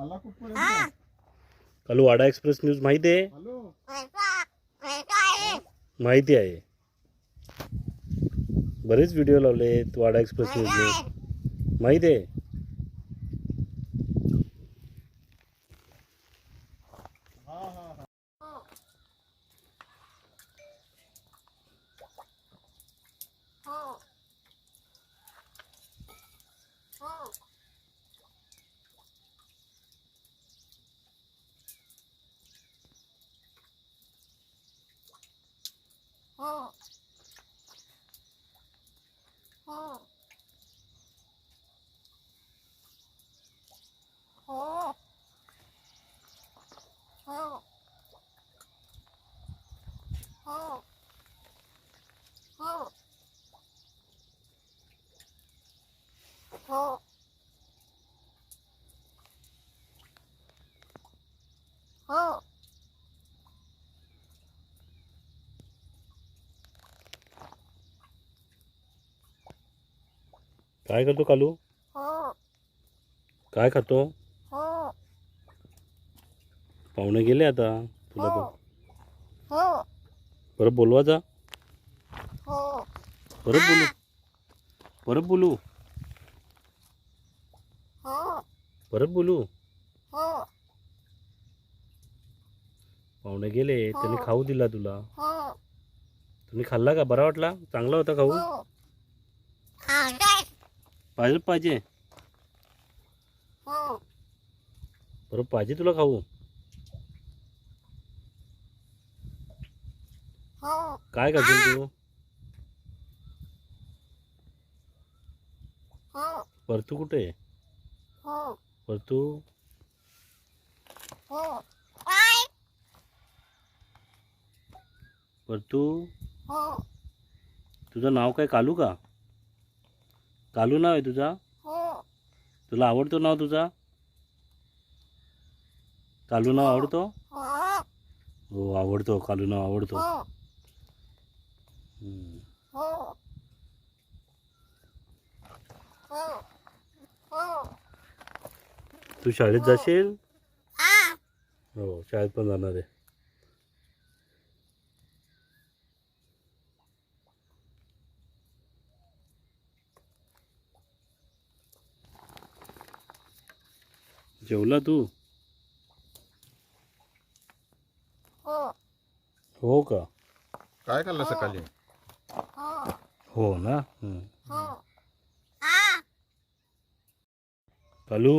आला वाडा express news महित आहे? हॅलो? माहिती आहे. बरेच व्हिडिओ लावले वाडा एक्सप्रेस न्यूजने. माहिती आहे? พ่อพ่อพ่อพ่อพ่อพ่อพ่อ काय करतो कालू? काय खातो? पाहुणे गेले आता तुला पण. परत बोलवा जा. परत बोलू. परत बोलू. परत बोलू. पाहुणे गेले त्यांनी खाऊ दिला तुला. तुम्ही खाल्ला का? बरा वाटला? चांगला होता खाऊ? पाहिजे पाहिजे. बरं पाहिजे तुला खाऊ? काय खाशील तू? परतू कुठे? आहे? परतू? परतू? तुझं नाव काय? कालू का? कालू नाव आहे तुझा? तुला आवडतो नाव तुझा? कालू नाव आवडतो? हो. आवडतो. कालू नाव आवडतो. हम्म. तू शाळेत जाशील? हो शाळेत पण जाणार आहे. जेवला तू? हो. का? काय खाल्लं सकाळी? हो. ना? हम्म. कालू?